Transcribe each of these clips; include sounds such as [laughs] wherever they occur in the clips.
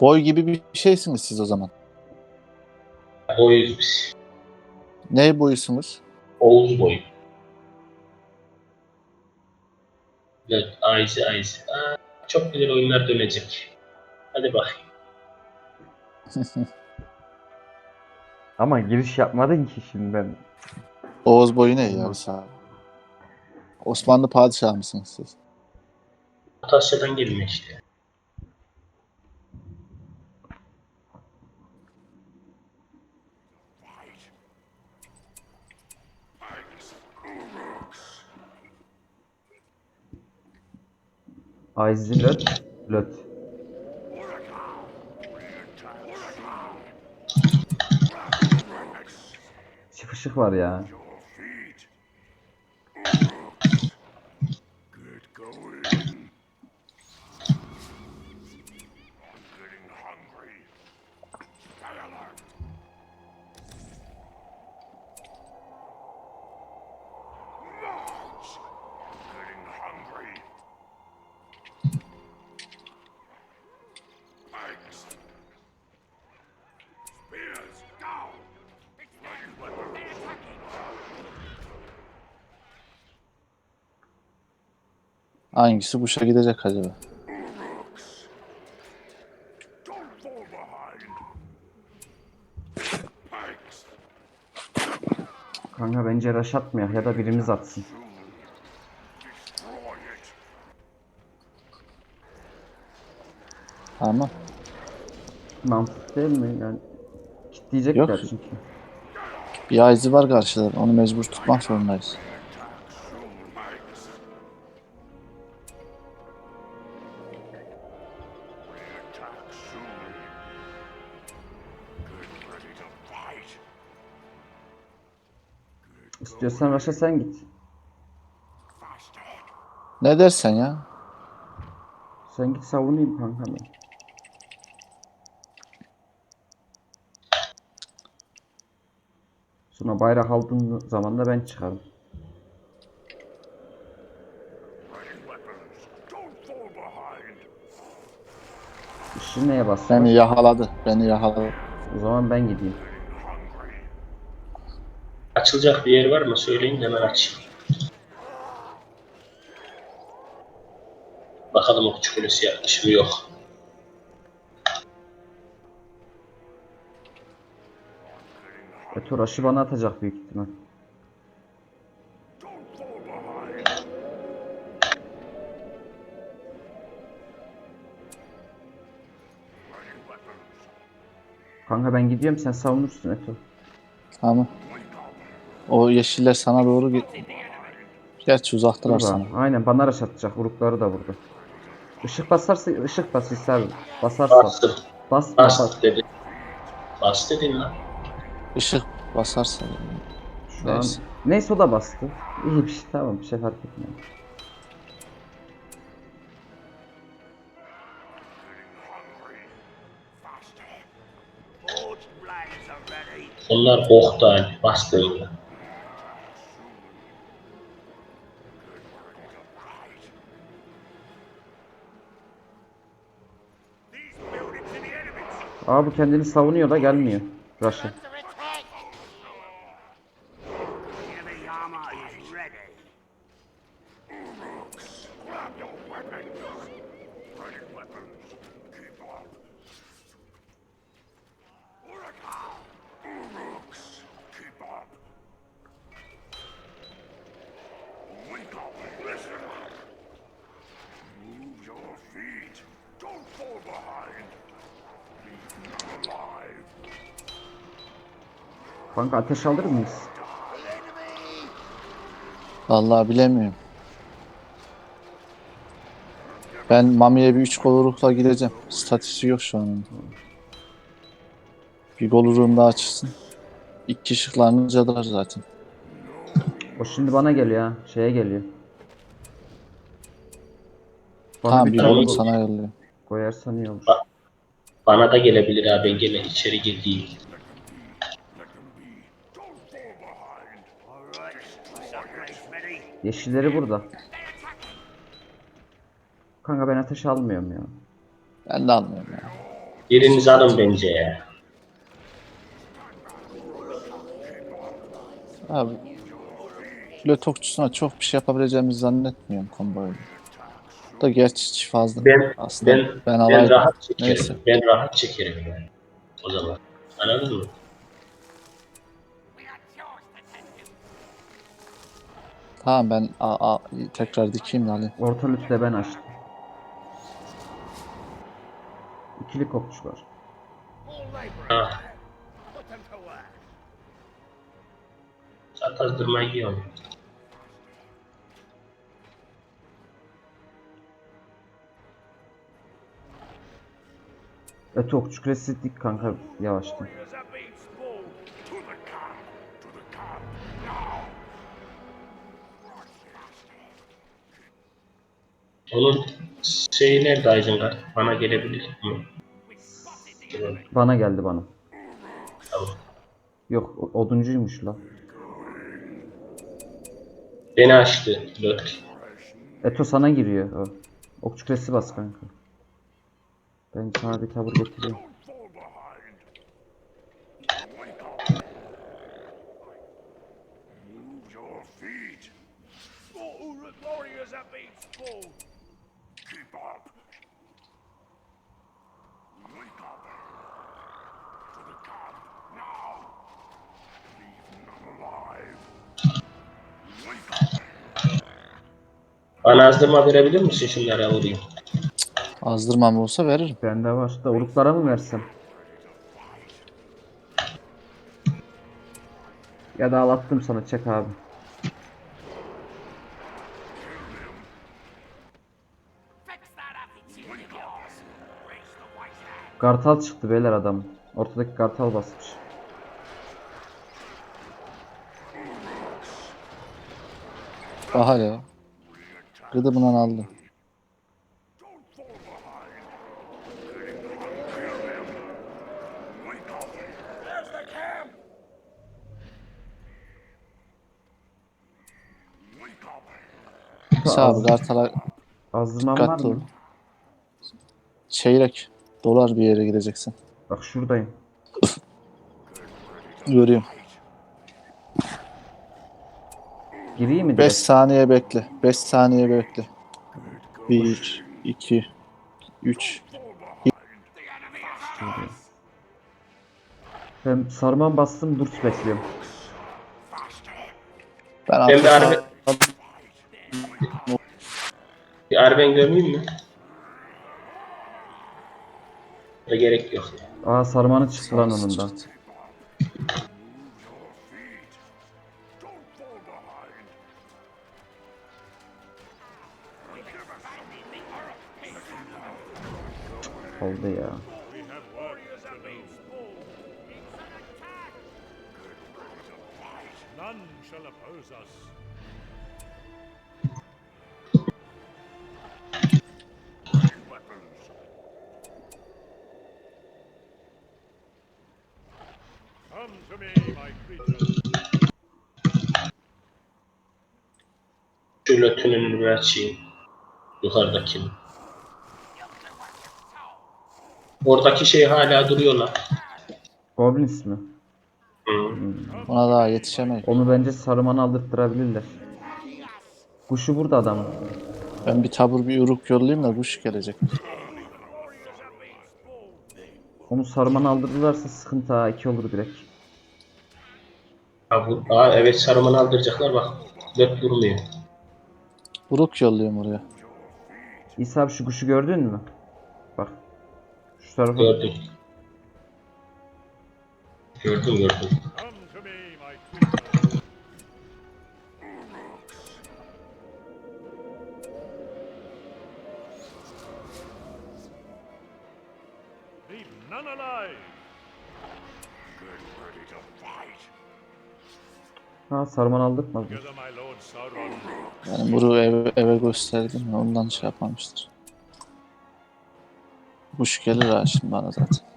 Boy gibi bir şeysiniz siz o zaman. Boyuz biz. Ne boyusunuz? Oğuz boyu. Evet, Ayzi Ayzi. Aa, çok güzel oyunlar dönecek. Hadi bakayım. [laughs] Ama giriş yapmadın ki şimdi ben. Oğuz boyu ne ya Osmanlı padişahı mısınız siz? Atasya'dan gelmek işte. Ayzi löt. Löt. Şık ışık var ya. Hangisi kuşa gidecek acaba? Kanka bence rush atmıyor ya da birimiz atsın. Tamam. Mantık değil mi? Yani kitleyecekler Yok. çünkü. Bir ayzi var karşıda. Onu mecbur tutmak zorundayız. İstiyorsan rush'a sen git. Ne dersen ya? Sen git savunayım kanka ben. Sonra bayrak aldığın zaman da ben çıkarım. İşi neye bastın? Beni yakaladı. Beni yakaladı. O zaman ben gideyim. Açılacak bir yer var mı? Söyleyin hemen açayım. Bakalım o küçük kulesi yapmış mı? Yok. Eto rush'ı bana atacak büyük ihtimal. Kanka ben gidiyorum sen savunursun Eto. Tamam. O yeşiller sana doğru git. Gerçi uzaktılar Burada. sana. Aynen bana rush atacak. Urukları da burada. Işık basarsa ışık bas ister. Basarsa. Bastım. Bas bas. Bas dedi. Bas dedin lan. Işık basarsa. Şu an- Neyse. Neyse o da bastı. İyi bir şey tamam bir şey fark etmiyor. Onlar boktu hani. Aa bu kendini savunuyor da gelmiyor. Rush'a. Armor is ready. Kanka ateş alır mıyız? Vallahi bilemiyorum. Ben Mami'ye bir 3 golurukla gideceğim. Statüsü yok şu an. Bir goluruğum daha çıksın. İlk ışıklarını cadılar zaten. O şimdi bana geliyor ha. Şeye geliyor. Bana tamam bir bir tane goluk gol sana yolluyor. koyarsan iyi olur. Bana da gelebilir. Ben gene içeri girdiğim. Yeşilleri burada. Kanka ben ateş almıyorum ya. Ben de anlıyorum ya. Biriniz alın bence ya. Abi file tokçusuna çok bir şey yapabileceğimizi zannetmiyorum komboyla. Da gerçi fazla. Ben Aslında ben ben, ben rahat çekerim. Neyse. Ben rahat çekerim yani. O zaman. Anladın mı? Tamam ben a, a, tekrar dikeyim de alayım. Orta lütle ben açtım. İkili kopçu var. Saat azdırmayı yiyorum. The camp. To the camp. Now. Onun şeyi nerede Isengard? Bana gelebilir mi? Bana geldi bana. tamam. Yok oduncuymuş la. Beni açtı. Dört. Eto sana giriyor o. Okçu kulesi bas kanka. Ben sana bir tavır up. Bana azdırma verebilir misin şunlara vurayım? Azdırmam olsa veririm. Bende var da uruklara mı versem? Ya da ağlattım sana çek abi. Kartal çıktı beyler adam. Ortadaki kartal basmış. Bahar ya. Gıdımından aldı. Neyse abi kartala Azdırmam var dikkatli ol. mı? Çeyrek dolar bir yere gideceksin. Bak şuradayım. Göreyim. Gireyim mi 5 direkt? saniye bekle. 5 saniye bekle. 1, 2, 3. Ben sarman bastım durs bekliyorum. Ben bir arkasına arbe... Bir arben gömeyim mi? Da gerek yok. Aa sarmanı çıktı lan onun da. Oldu ya. Şu lötünün bir açayım. Yukarıdaki. Oradaki şey hala duruyorlar. Goblins mi? Hı. Ona daha yetişemeyiz. Onu bence sarmanı aldırttırabilirler. Kuşu burada adamın. Ben bir tabur bir uruk yollayayım da kuş gelecek. Onu sarmanı aldırırlarsa sıkıntı ha. iki olur direkt. Ha, bu, aa, evet sarımını aldıracaklar bak. Löt vurmuyor. Uruk yolluyorum oraya. İsa abi şu kuşu gördün mü? Bak. Şu tarafa. Gördüm. Gördüm gördüm. Leave none alive. Get ready to fight. Ha sarman aldırtmadı. Yani bunu eve, eve gösterdim ondan şey yapmamıştır. Kuş gelir ha şimdi bana zaten.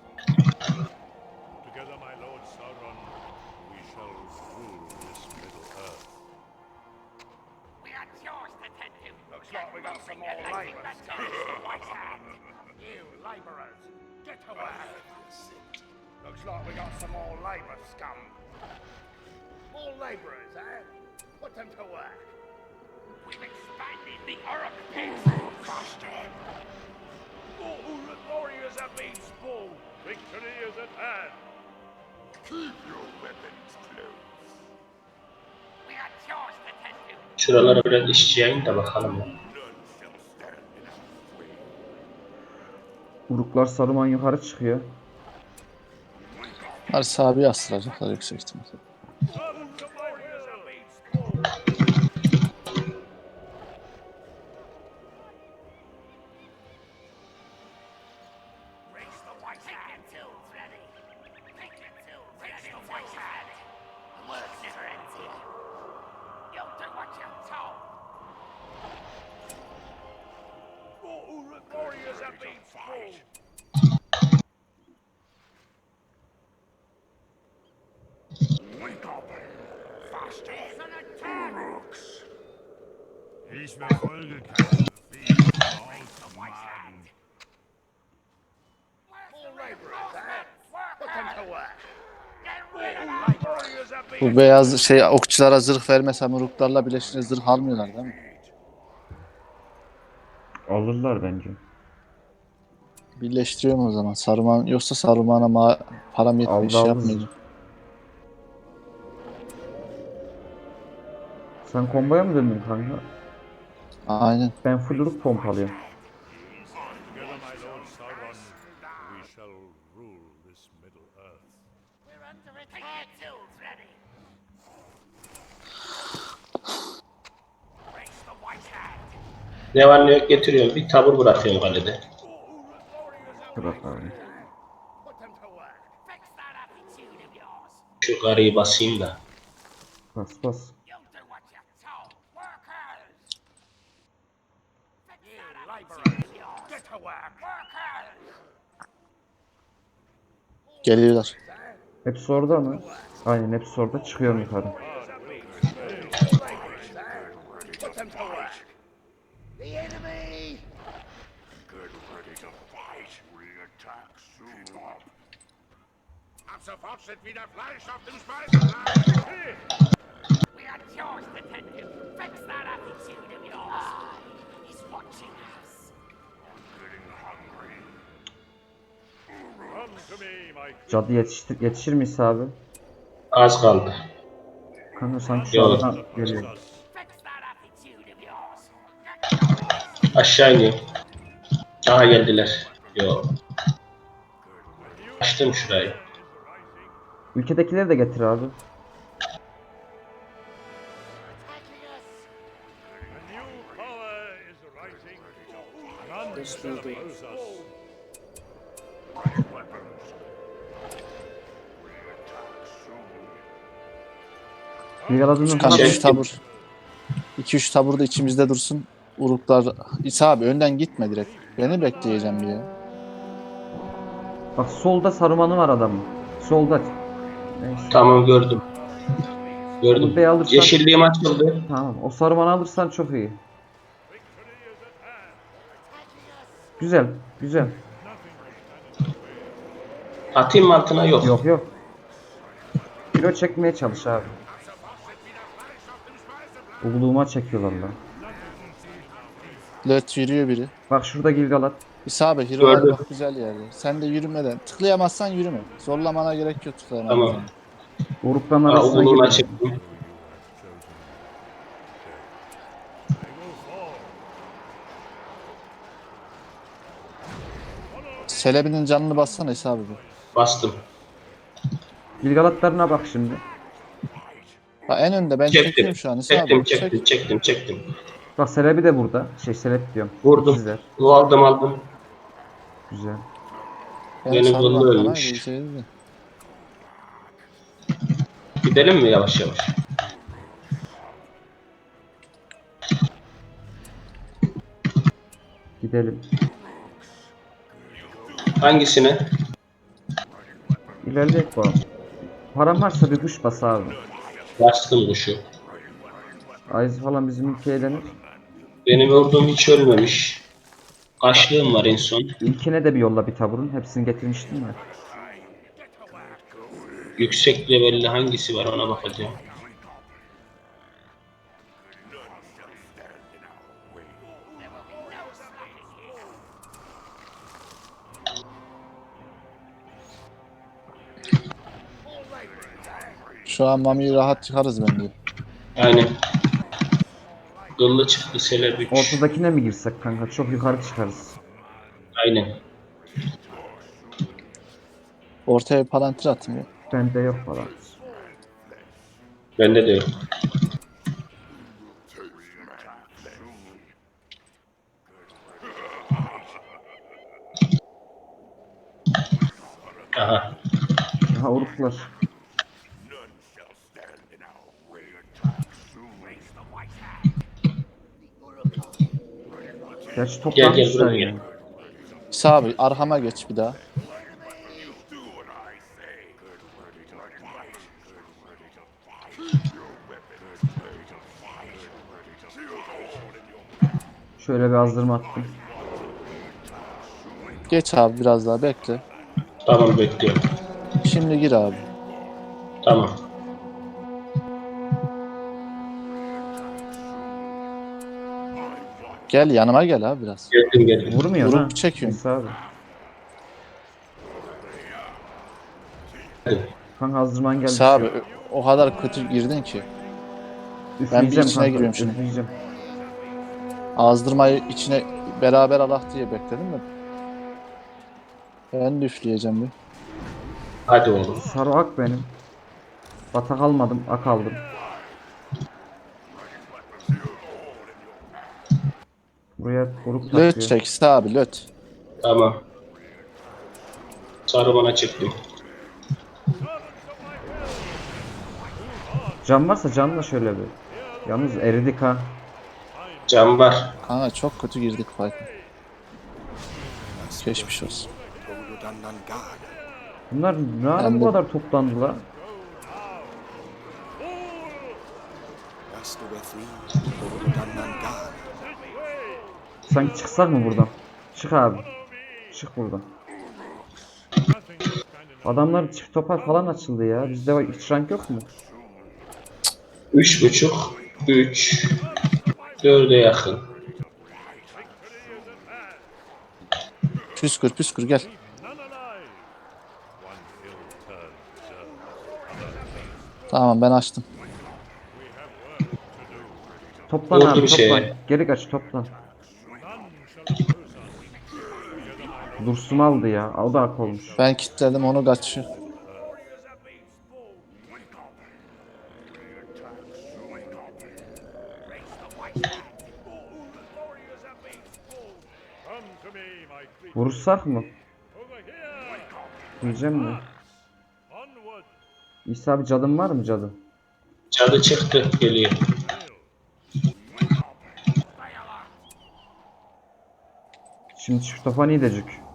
Şuralara biraz yayın da bakalım. Uruklar Saruman yukarı çıkıyor. Bunlar sahibi astıracaklar yüksek ihtimalle. Bu beyaz şey okçulara zırh vermesem uruklarla birleşince zırh almıyorlar değil mi? Alırlar bence. Birleştiriyorum o zaman. Saruman yoksa Saruman'a ma- param yetmiyor aldı yapmayacağım. Attack. Take your tools ready. Raise the white hand. Ne var ne yok getiriyorum. Bir tabur bırakıyorum kalede. Bırak abi. Şu karıyı basayım da. Bas bas. You'll do what you're told. Workers! Fix that attitude of yours. Get to work. Workers! Geliyorlar. Hepsi orada mı? Aynen hepsi orada. Çıkıyorum yukarı. We attack soon. Ab sofort steht wieder Fleisch auf dem Speisenplan. We got chores to tend to. Fix that attitude of yours. He's watching us. Cadı yetiştir, yetişir miyiz abi? Az kaldı. Kanka sanki şu Yok. aradan geliyor. Aşağı iniyorum. Aha geldiler. Yo. Açtım şurayı. Ülkedekileri de getir abi. Şu falan kanat Şey- 3 tabur. 2-3 tabur da içimizde dursun. Uruklar. İsa abi önden gitme direkt. Beni bekleyeceğim bir ya. Bak solda sarumanı var adamın. Solda. Neyse. Tamam gördüm. Gördüm. Alırsan- Yeşilliğim açıldı. Tamam. O sarumanı alırsan çok iyi. Güzel. Güzel. Atayım mı altına yok. Yok yok. Kilo çekmeye çalış abi. Uğuluğuma çekiyorlar lan. Löt yürüyor biri. Bak şurada Gilgalat. İsa abi hero'lar Gördüm. bak güzel yerde. Sen de yürümeden. Tıklayamazsan yürüme. Zorlamana gerek yok tıklayamazsan. Tamam. Urukların Aa, arasına çektim. Selebinin canını bassana İsa abi. bir. Bastım. Gilgalatlarına bak şimdi. Bak en önde ben Çektim. çekiyorum şu an İsa Çektim abi. çektim Çek. çektim çektim. Bak Selebi de burada. Şey Selep diyorum. Vurdum. Sizler. O aldım aldım. Güzel. Ben Benim bankana ölmüş. de. Gidelim mi yavaş yavaş? Gidelim. Hangisine? İlerleyek bu. Param varsa bir kuş bas abi. Bastım kuşu. Ayız falan bizim ülkeye denir. Benim ordum hiç ölmemiş. Kaçlığım var en son. İlkine de bir yolla bir taburun. Hepsini getirmiştim ya. Yüksek levelli hangisi var ona bakacağım. Şu an Mami'yi rahat çıkarız bence. Aynen. Kıllı çıktı Seleb 3. Ortadakine mi girsek kanka? Çok yukarı çıkarız. Aynen. Ortaya bir palantir atayım ya. Bende yok falan. Bende de yok. Aha. Aha uruklar. Gerçi toplanmışlar buraya ya. gel. İsa abi arkama geç bir daha. Şöyle bir azdırma attım. Geç abi biraz daha bekle. Tamam bekliyorum. Şimdi gir abi. Tamam. Gel yanıma gel abi biraz. Geldim geldim. Vurmuyor Vurup ha. çekiyorum. İsa abi. Kanka azdırman geldi. İsa abi o kadar kötü girdin ki. Üfleyeceğim içine kanka, giriyorum şimdi. Üfleyeceğim. Azdırmayı içine beraber alak diye bekledim de. Ben de üfleyeceğim bir. Hadi oğlum. Sarı ak benim. Batak almadım, ak aldım. Buraya Löt takıyor. çek İsa abi löt. Tamam. Sarı bana çıktım. Cam varsa camla şöyle bir. Yalnız eridik ha. Cam var. Kanka çok kötü girdik fight'a. Geçmiş olsun. Bunlar ne ara bu de- kadar toplandılar? Sanki çıksak mı buradan? Çık abi. Çık buradan. Adamlar çift topar falan açıldı ya. Bizde hiç rank yok mu? Üç buçuk. Üç. Dörde yakın. Püskür püskür gel. Tamam ben açtım. Toplan Oldu abi bir toplan. şey. Geri kaç toplan. Dursum aldı ya. O da ak olmuş. Ben kilitledim onu kaçıyor. Vurursak mı? Diyeceğim mi? İsa abi cadın var mı cadın? Cadı çıktı. Geliyor. Şimdi çift topa gidecek. None.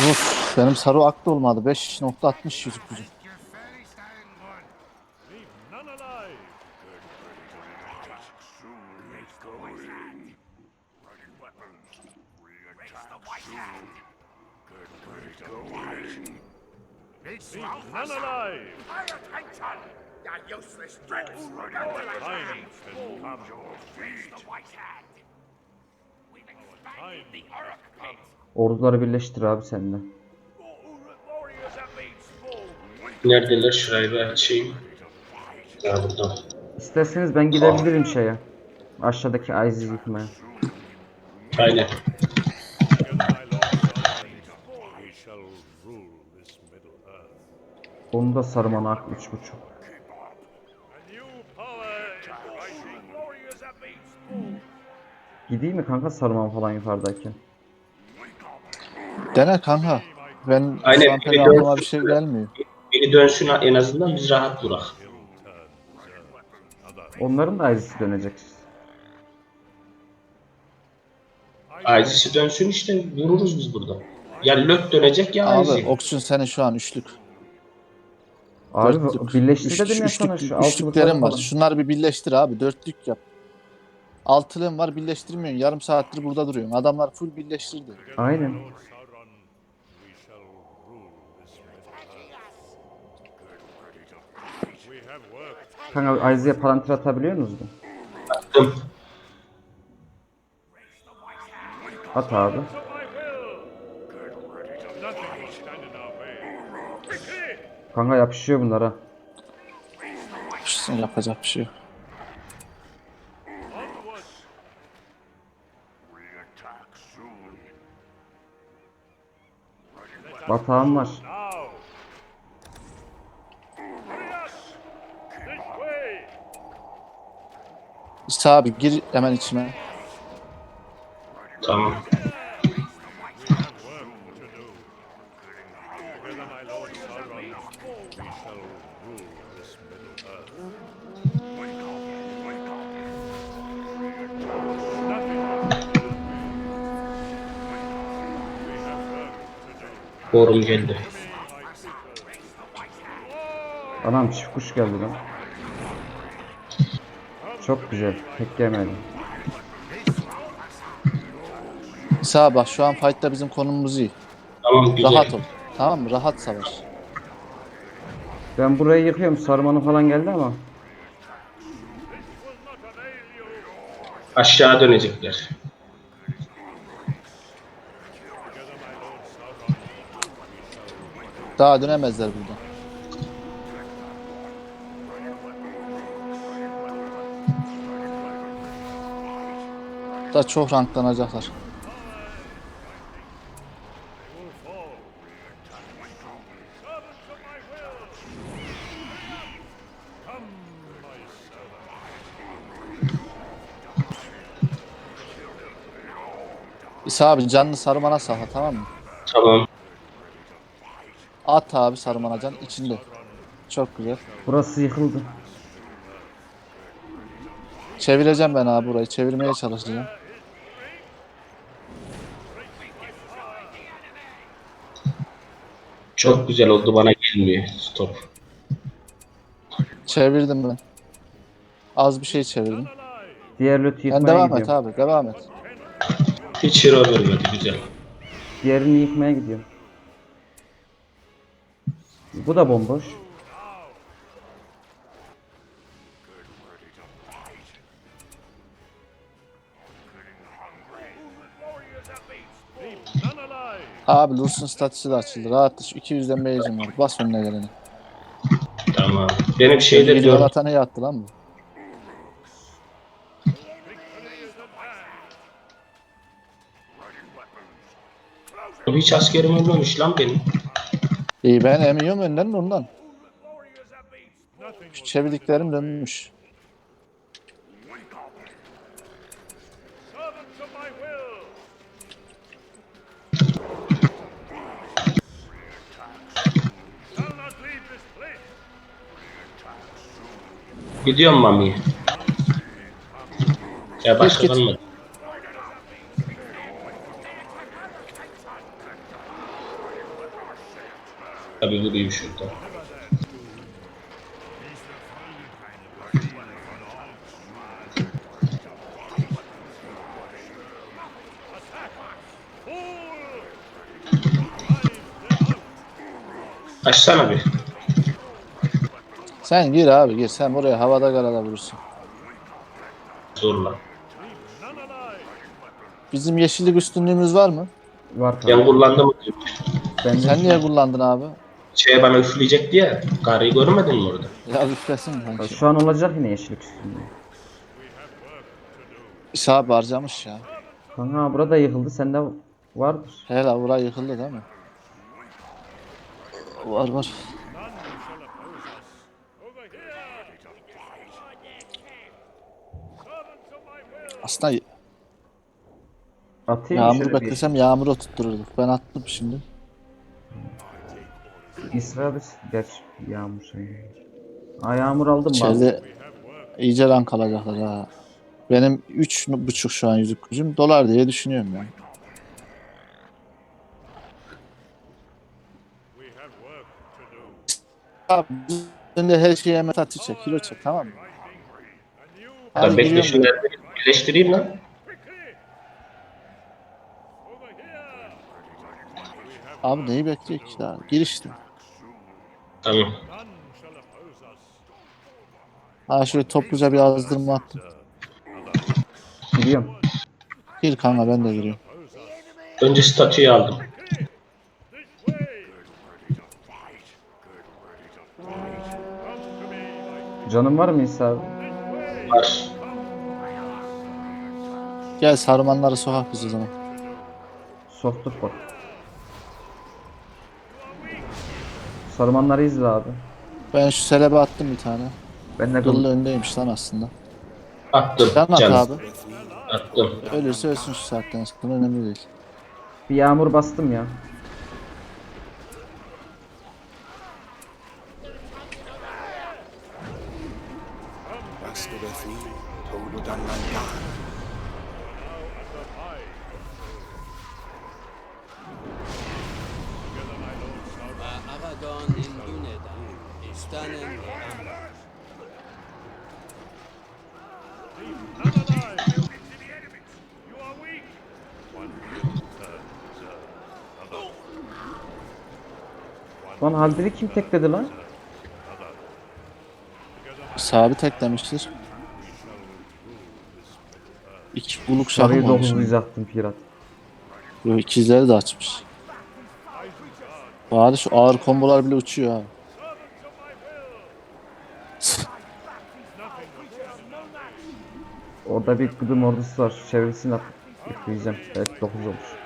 Uf benim sarı aklı olmadı. 5.60 yüzük dregs. Time can come. Orduları birleştir abi spawned. Neredeler? Şurayı bir açayım. Ya burada. İsterseniz ben gidebilirim şeye. Aşağıdaki Aiz'i yıkmaya. Aynen. Onu da sarımana ak 3.5. A new power is rising. Warriors have been spawned. Gideyim mi kanka sarıman falan yukarıdayken? Dene kanka. Ben Aynen, şu an pek aklıma bir şey gelmiyor. Biri dönsün en azından biz rahat durak. Onların da Aiz'i dönecek. Ayzisi dönsün işte vururuz biz burada. Ya lök dönecek ya Abi Ayzi. Oksun senin şu an üçlük. Abi Dörtlük. birleştir Üç- dedim ya üçlük- sana şu Üçlüklerim var. falan. Şunları bir birleştir abi. Dörtlük yap. Altılığın var birleştirmiyorsun. Yarım saattir burada duruyorsun. Adamlar full birleştirdi. Aynen. Kanka Ayza'ya palantir atabiliyor musunuz? mu? Attım. At abi. Kanka yapışıyor bunlara. Yapışsın yapacak bir şey yok. Batağım var. Nothing. We have work to do. Forum geldi. Anam çift kuş geldi lan. Çok güzel. İsa abi bak şu an fight'ta bizim konumumuz iyi. Tamam güzel. Rahat ol. Tamam mı? Rahat savaş. Ben burayı yıkıyorum. Sarmanı falan geldi ama. Aşağı dönecekler. Daha dönemezler buradan. Da çok ranklanacaklar. İsa abi canlı sarmana sağla tamam mı? Tamam. At abi sarmana can içinde. Çok güzel. Burası yıkıldı. Çevireceğim ben abi burayı. Çevirmeye çalışacağım. Çok güzel oldu bana gelmiyor. Stop. Çevirdim ben. Az bir şey çevirdim. Diğer Sen yıkmaya devam et gidiyorum. abi. Devam et. Hiç hero vermedi güzel. Diğerini yıkmaya gidiyorum. Bu da bomboş. Abi Lurs'un statüsü de açıldı. Rahat düş. 200'den beyazım var. Bas önüne geleni. Tamam. Benim şeyde Geliyor diyorum. atanı yattı lan bu. Hiç askerim ölmemiş lan benim. İyi ben emiyorum önden de ondan. Şu çevirdiklerim dönmüş. Gidiyorum Mami'ye. Ya başka git. kalmadı. Tabii vurayım şurada. Açsana bir. Sen gir abi gir. Sen buraya havada karada vurursun. Zorla. Bizim yeşillik üstünlüğümüz var mı? Var Ben kanka. kullandım. Ben Sen niye kullandın abi? Şey bana üfleyecek diye. Karıyı görmedin mi orada? Ya üflesin kanki. Şu an olacak yine yeşillik üstünde. İsa harcamış ya. Kanka burada yıkıldı. Sende vardır. Hele buraya yıkıldı değil mi? Var var. Aslında Atayım mı yağmur şöyle bir? beklesem yağmuru tuttururduk. Ben attım şimdi. İsra biz. Geç. Yağmur şey. Aa yağmur aldım mı? İçeride iyice rank alacaklar ha. Benim üç buçuk şu an yüzük gücüm dolar diye düşünüyorum yani. Abi üstünde her şeye metat çek, kilo çek tamam mı? Hadi Tabii giriyorum ben. birleştireyim lan. Abi neyi bekliyor ki daha? Gir işte. Tamam. Ha şöyle topluca bir azdırma attım. Giriyorum. Gir kanka ben de giriyorum. Önce statüyü aldım. Canın var mı İsa abi? Var. Gel sarmanları sokak biz o zaman. Soktuk bak. Sarmanları izle abi. Ben şu selebe attım bir tane. Ben de Kıllı öndeymiş lan aslında. Attım Can at canım. abi. Attım. Ölürse ölsün şu saatten sonra önemli değil. bir yağmur bastım ya. Lan Haldir'i kim tekledi lan? Sabit eklemiştir. İki buluk şahım Sarıyı olmuş. 900 attım pirat. Yo ikizleri de açmış. Bari şu ağır kombolar bile uçuyor abi. Orada bir gıdım ordusu var. Çevresini at. Yükleyeceğim. Evet 9 olmuş.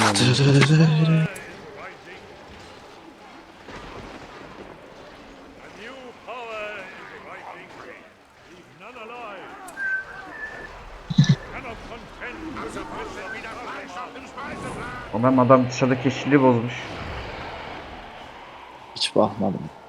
The Adam adam dışarıdaki yeşilliği bozmuş. Hiç bakmadım.